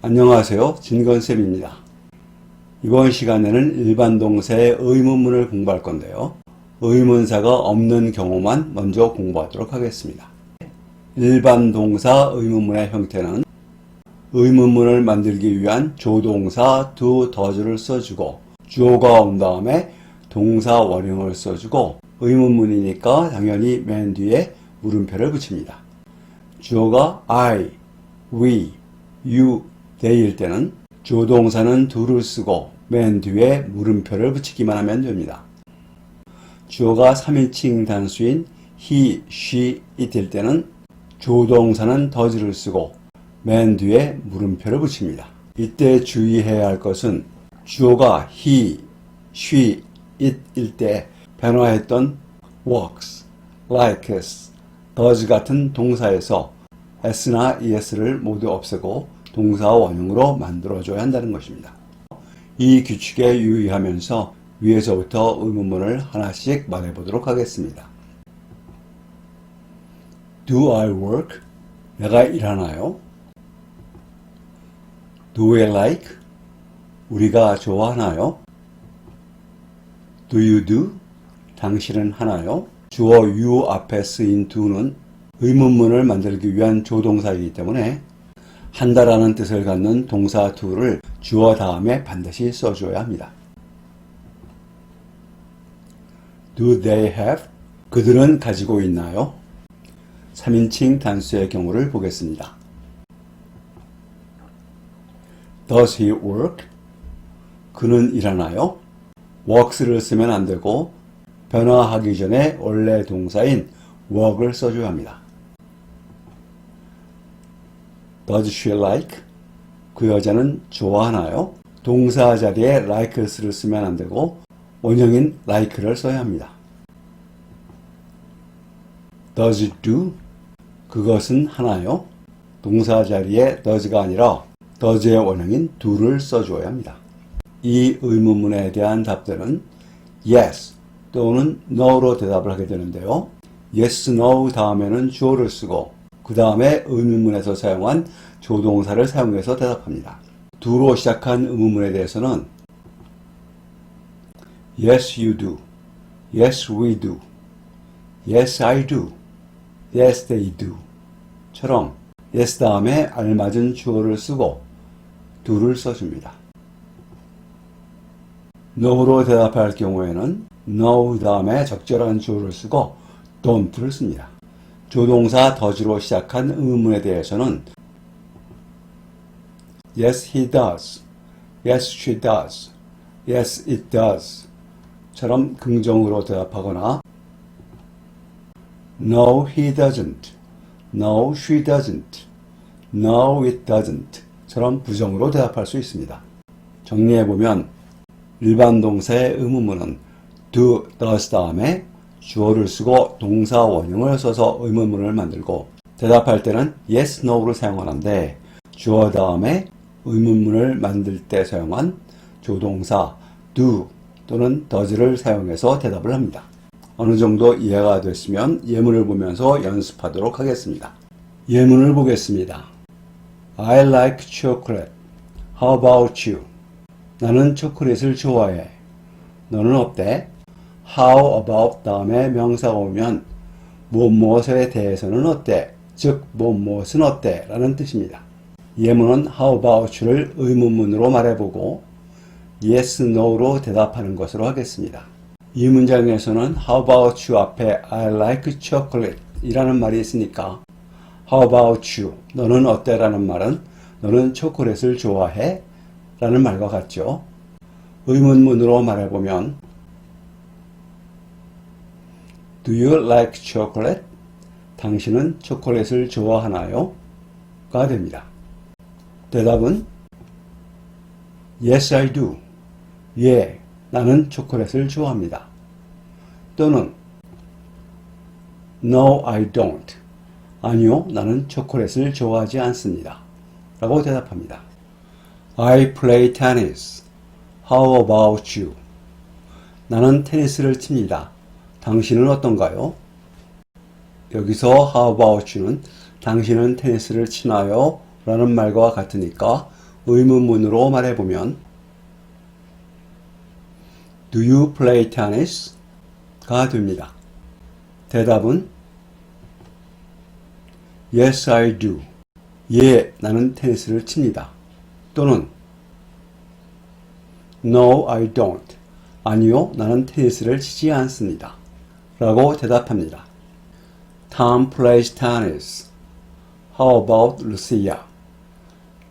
안녕하세요. 진건쌤입니다. 이번 시간에는 일반 동사의 의문문을 공부할 건데요. 의문사가 없는 경우만 먼저 공부하도록 하겠습니다. 일반 동사 의문문의 형태는 의문문을 만들기 위한 조동사 do, does를 써주고 주어가 온 다음에 동사 원형을 써주고 의문문이니까 당연히 맨 뒤에 물음표를 붙입니다. 주어가 I, we, you, they일 때는 조동사는 do를 쓰고 맨 뒤에 물음표를 붙이기만 하면 됩니다. 주어가 3인칭 단수인 he, she, it일 때는 조동사는 does를 쓰고 맨 뒤에 물음표를 붙입니다. 이때 주의해야 할 것은 주어가 he, she, it일 때 변화했던 works, likes, does 같은 동사에서 s나 es를 모두 없애고 동사 원형으로 만들어줘야 한다는 것입니다. 이 규칙에 유의하면서 위에서부터 의문문을 하나씩 말해보도록 하겠습니다. Do I work? 내가 일하나요? Do we like? 우리가 좋아하나요? Do you do? 당신은 하나요? 주어 you 앞에 쓰인 do는 의문문을 만들기 위한 조동사이기 때문에 한다라는 뜻을 갖는 동사 do를 주어 다음에 반드시 써줘야 합니다. Do they have? 그들은 가지고 있나요? 3인칭 단수의 경우를 보겠습니다. Does he work? 그는 일하나요? works를 쓰면 안 되고 변화하기 전에 원래 동사인 work을 써줘야 합니다. Does she like? 그 여자는 좋아하나요? 동사 자리에 likes를 쓰면 안 되고 원형인 like를 써야 합니다. Does it do? 그것은 하나요? 동사 자리에 does가 아니라 does의 원형인 do를 써줘야 합니다. 이 의문문에 대한 답들은 yes 또는 no로 대답을 하게 되는데요. yes, no 다음에는 주어를 쓰고 그 다음에 의문문에서 사용한 조동사를 사용해서 대답합니다. do로 시작한 의문문에 대해서는 yes, you do, yes, we do, yes, I do, yes, they do 처럼 yes 다음에 알맞은 주어를 쓰고 do를 써줍니다. no로 대답할 경우에는 no 다음에 적절한 주어를 쓰고 don't를 씁니다. 조동사 does로 시작한 의문문에 대해서는 yes he does, yes she does, yes it does 처럼 긍정으로 대답하거나 no he doesn't, no she doesn't, no it doesn't 처럼 부정으로 대답할 수 있습니다. 정리해보면 일반 동사의 의문문은 do, does 다음에 주어를 쓰고 동사 원형을 써서 의문문을 만들고 대답할 때는 yes, no를 사용하는데 주어 다음에 의문문을 만들 때 사용한 조동사 do 또는 does를 사용해서 대답을 합니다. 어느 정도 이해가 됐으면 예문을 보면서 연습하도록 하겠습니다. 예문을 보겠습니다. I like chocolate. How about you? 나는 초콜릿을 좋아해. 너는 어때? How about 다음에 명사가 오면 무엇에 대해서는 어때? 즉 무엇은 어때? 라는 뜻입니다. 예문은 how about you를 의문문으로 말해보고 yes, no로 대답하는 것으로 하겠습니다. 이 문장에서는 how about you 앞에 I like chocolate 이라는 말이 있으니까 how about you 너는 어때? 라는 말은 너는 초콜릿을 좋아해? 라는 말과 같죠. 의문문으로 말해보면 Do you like chocolate? 당신은 초콜릿을 좋아하나요? 가 됩니다. 대답은 Yes, I do. 예, 나는 초콜릿을 좋아합니다. 또는 No, I don't. 아니요, 나는 초콜릿을 좋아하지 않습니다. 라고 대답합니다. I play tennis. How about you? 나는 테니스를 칩니다. 당신은 어떤가요? 여기서 how about you는 당신은 테니스를 치나요? 라는 말과 같으니까 의문문으로 말해보면 Do you play tennis? 가 됩니다. 대답은 Yes, I do. 예, 나는 테니스를 칩니다. 또는 No, I don't. 아니요, 나는 테니스를 치지 않습니다. 라고 대답합니다. Tom plays tennis. How about Lucia?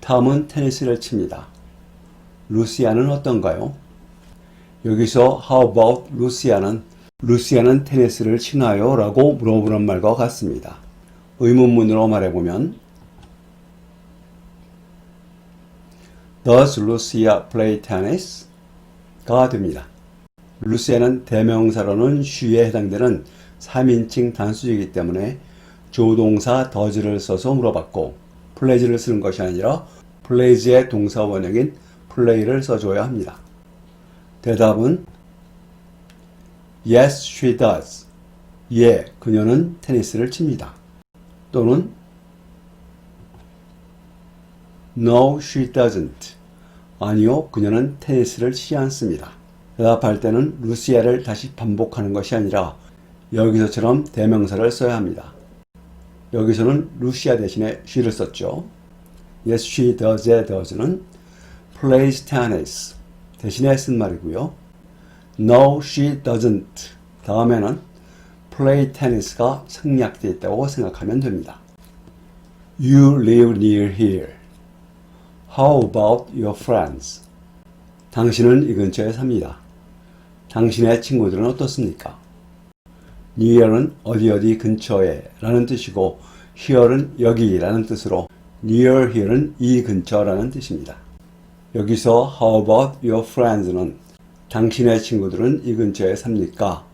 톰은 테니스를 칩니다. 루시아는 어떤가요? 여기서 How about Lucia는 루시아는 테니스를 치나요? 라고 물어보는 말과 같습니다. 의문문으로 말해보면 Does Lucia play tennis? 가 됩니다. 루시아는 대명사로는 she에 해당되는 3인칭 단수이기 때문에 조동사 does를 써서 물어봤고 play를 쓰는 것이 아니라 plays의 동사 원형인 play를 써줘야 합니다. 대답은 Yes, she does. 예, 그녀는 테니스를 칩니다. 또는 No, she doesn't. 아니요, 그녀는 테니스를 치지 않습니다. 대답할 때는 루시아를 다시 반복하는 것이 아니라 여기서처럼 대명사를 써야 합니다. 여기서는 루시아 대신에 she를 썼죠. Yes, she does의 does는 plays tennis 대신에 쓴 말이고요. No, she doesn't 다음에는 play tennis가 생략되어 있다고 생각하면 됩니다. You live near here. How about your friends? 당신은 이 근처에 삽니다. 당신의 친구들은 어떻습니까? near은 어디 어디 근처에 라는 뜻이고 here는 여기 라는 뜻으로 near here는 이 근처라는 뜻입니다. 여기서 how about your friends는 당신의 친구들은 이 근처에 삽니까?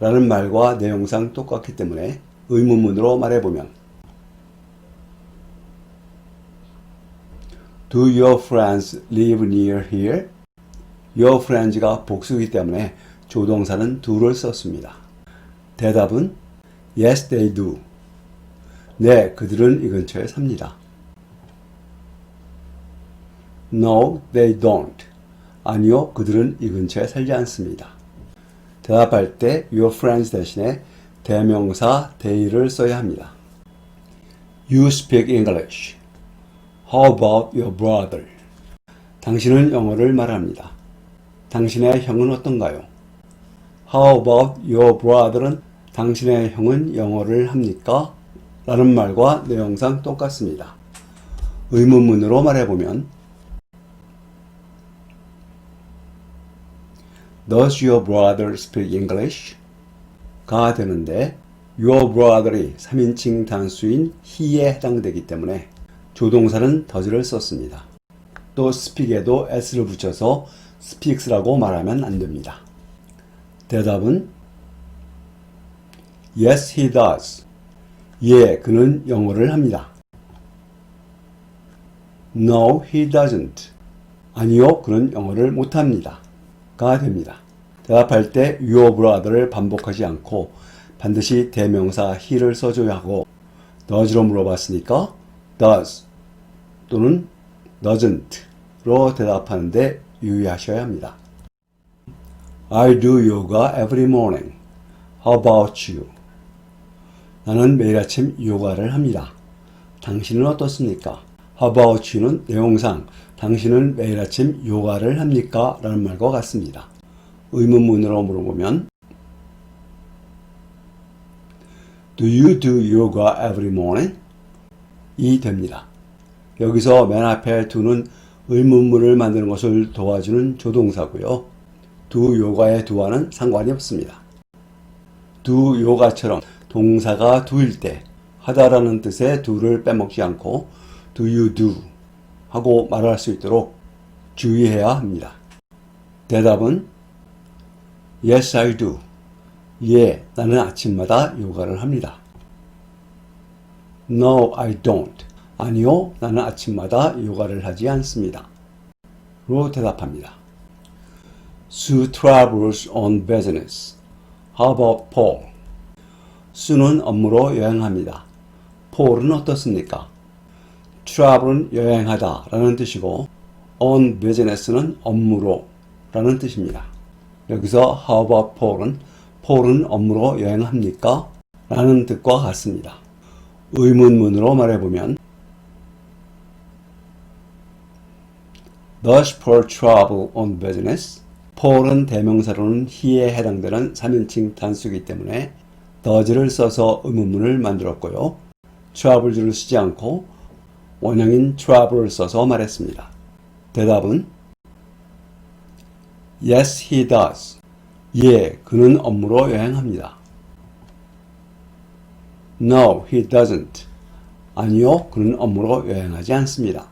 라는 말과 내용상 똑같기 때문에 의문문으로 말해보면 Do your friends live near here? Your friends가 복수이기 때문에 조동사는 do를 썼습니다. 대답은 Yes, they do. 네, 그들은 이 근처에 삽니다. No, they don't. 아니요, 그들은 이 근처에 살지 않습니다. 대답할 때 your friends 대신에 대명사 they를 써야 합니다. You speak English. How about your brother? 당신은 영어를 말합니다. 당신의 형은 어떤가요? How about your brother은 당신의 형은 영어를 합니까? 라는 말과 내용상 똑같습니다. 의문문으로 말해보면 Does your brother speak English? 가 되는데 your brother이 3인칭 단수인 he에 해당되기 때문에 조동사는 does를 썼습니다. 또 speak에도 s를 붙여서 speaks라고 말하면 안 됩니다. 대답은 Yes, he does. 예, 그는 영어를 합니다. No, he doesn't. 아니요, 그는 영어를 못합니다. 가 됩니다. 대답할 때 your brother를 반복하지 않고 반드시 대명사 he를 써줘야 하고 does로 물어봤으니까 does 또는 doesn't로 대답하는데 유의하셔야 합니다. I do yoga every morning. How about you? 나는 매일 아침 요가를 합니다. 당신은 어떻습니까? How about you는 내용상 당신은 매일 아침 요가를 합니까? 라는 말과 같습니다. 의문문으로 물어보면 Do you do yoga every morning? 이 됩니다. 여기서 맨 앞에 do는 의문문을 만드는 것을 도와주는 조동사고요. do 요가의 do와는 상관이 없습니다. do 요가처럼 동사가 do일 때 하다라는 뜻의 do를 빼먹지 않고 do you do 하고 말할 수 있도록 주의해야 합니다. 대답은 Yes, I do. 예, 나는 아침마다 요가를 합니다. No, I don't. 아니요, 나는 아침마다 요가를 하지 않습니다. 로 대답합니다. Sue travels on business. How about Paul? 수는 업무로 여행합니다. 폴은 어떻습니까? travel은 여행하다 라는 뜻이고 on business는 업무로 라는 뜻입니다. 여기서 how about Paul은 폴은 업무로 여행합니까? 라는 뜻과 같습니다. 의문문으로 말해보면 Does Paul travel on business? 폴은 대명사로는 he에 해당되는 3인칭 단수이기 때문에 does를 써서 의문문을 만들었고요. travel을 쓰지 않고 원형인 travel을 써서 말했습니다. 대답은 Yes, he does. 예, 그는 업무로 여행합니다. No, he doesn't. 아니요, 그는 업무로 여행하지 않습니다.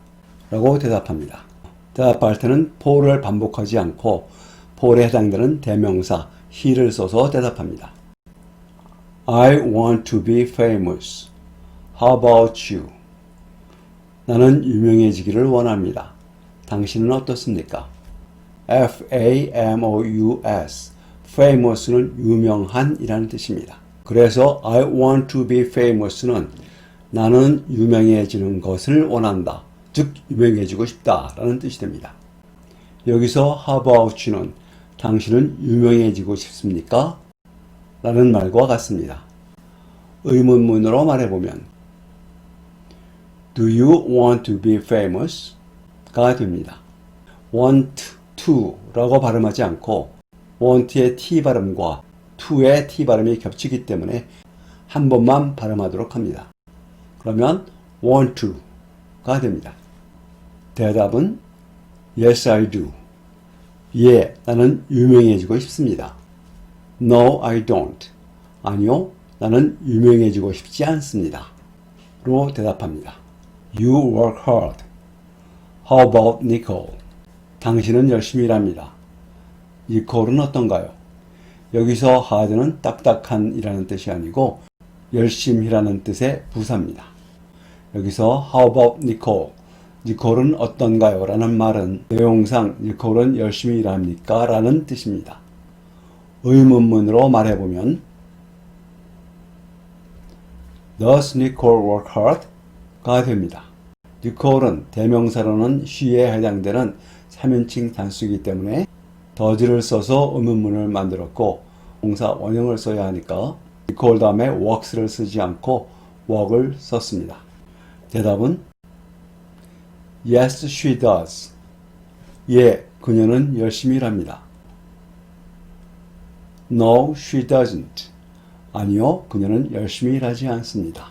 라고 대답합니다. 대답할 때는 폴을 반복하지 않고 폴에 해당되는 대명사 he를 써서 대답합니다. I want to be famous. How about you? 나는 유명해지기를 원합니다. 당신은 어떻습니까? F-A-M-O-U-S famous는 유명한 이라는 뜻입니다. 그래서 I want to be famous는 나는 유명해지는 것을 원한다. 즉 유명해지고 싶다 라는 뜻이 됩니다. 여기서 you는 당신은 유명해지고 싶습니까? 라는 말과 같습니다. 의문문으로 말해보면 Do you want to be famous? 가 됩니다. want to 라고 발음하지 않고 want의 t 발음과 to의 t 발음이 겹치기 때문에 한 번만 발음하도록 합니다. 그러면 want to 가 됩니다. 대답은 yes I do. 예, 나는 유명해지고 싶습니다. No, I don't. 아니요, 나는 유명해지고 싶지 않습니다. 로 대답합니다. You work hard. How about Nicole? 당신은 열심히 일합니다. 니콜은 어떤가요? 여기서 hard는 딱딱한 이라는 뜻이 아니고 열심히라는 뜻의 부사입니다. 여기서 how about Nicole? 니콜은 어떤가요? 라는 말은 내용상 니콜은 열심히 일합니까? 라는 뜻입니다. 의문문으로 말해보면 Does Nicole work hard? 가 됩니다. 니콜은 대명사로는 she에 해당되는 3인칭 단수이기 때문에 does를 써서 의문문을 만들었고 동사 원형을 써야 하니까 니콜 다음에 works를 쓰지 않고 work을 썼습니다. 대답은 Yes, she does. 예, 그녀는 열심히 일합니다. No, she doesn't. 아니요, 그녀는 열심히 일하지 않습니다.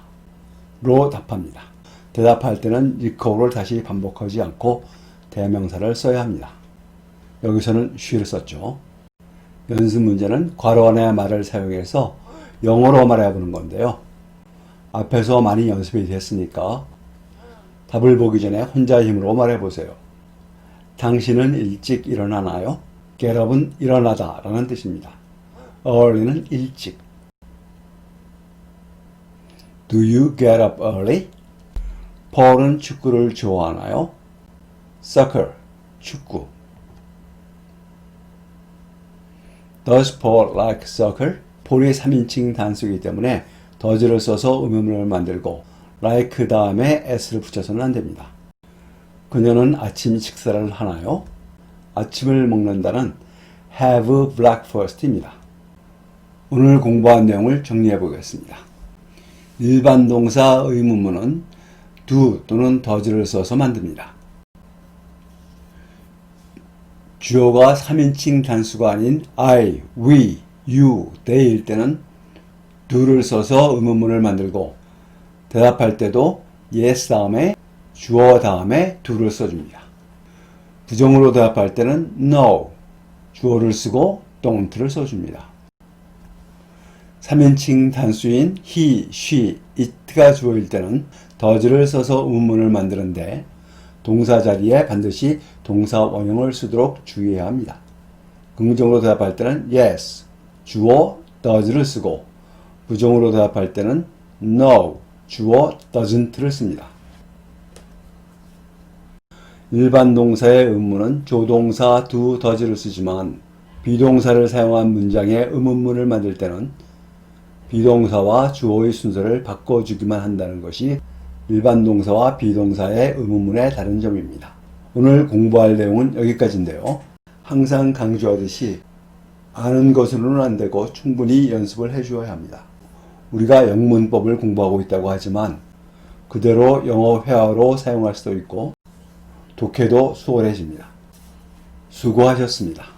로 답합니다. 대답할 때는 recall을 다시 반복하지 않고 대명사를 써야 합니다. 여기서는 she를 썼죠. 연습 문제는 괄호 안의 말을 사용해서 영어로 말해보는 건데요. 앞에서 많이 연습이 됐으니까 답을 보기 전에 혼자 힘으로 말해 보세요. 당신은 일찍 일어나나요? get up은 일어나다 라는 뜻입니다. early는 일찍. Do you get up early? 폴은 축구를 좋아하나요? soccer, 축구. Does Paul like soccer? 폴이 3인칭 단수이기 때문에 does를 써서 의문문을 만들고 like 다음에 s를 붙여서는 안 됩니다. 그녀는 아침 식사를 하나요? 아침을 먹는다는 have breakfast입니다. 오늘 공부한 내용을 정리해 보겠습니다. 일반 동사 의문문은 do 또는 does를 써서 만듭니다. 주어가 3인칭 단수가 아닌 I, we, you, they일 때는 do를 써서 의문문을 만들고 대답할 때도 yes 다음에 주어 다음에 do를 써줍니다. 부정으로 대답할 때는 no, 주어를 쓰고 don't를 써줍니다. 3인칭 단수인 he, she, it가 주어일 때는 does를 써서 의문문을 만드는데 동사 자리에 반드시 동사 원형을 쓰도록 주의해야 합니다. 긍정으로 대답할 때는 yes, 주어 does를 쓰고 부정으로 대답할 때는 no, 주어 doesn't를 씁니다. 일반 동사의 의문은 조동사 do, does를 쓰지만 비동사를 사용한 문장의 의문문을 만들 때는 비동사와 주어의 순서를 바꿔주기만 한다는 것이 일반 동사와 비동사의 의문문의 다른 점입니다. 오늘 공부할 내용은 여기까지인데요. 항상 강조하듯이 아는 것으로는 안 되고 충분히 연습을 해주어야 합니다. 우리가 영문법을 공부하고 있다고 하지만 그대로 영어 회화로 사용할 수도 있고 독해도 수월해집니다. 수고하셨습니다.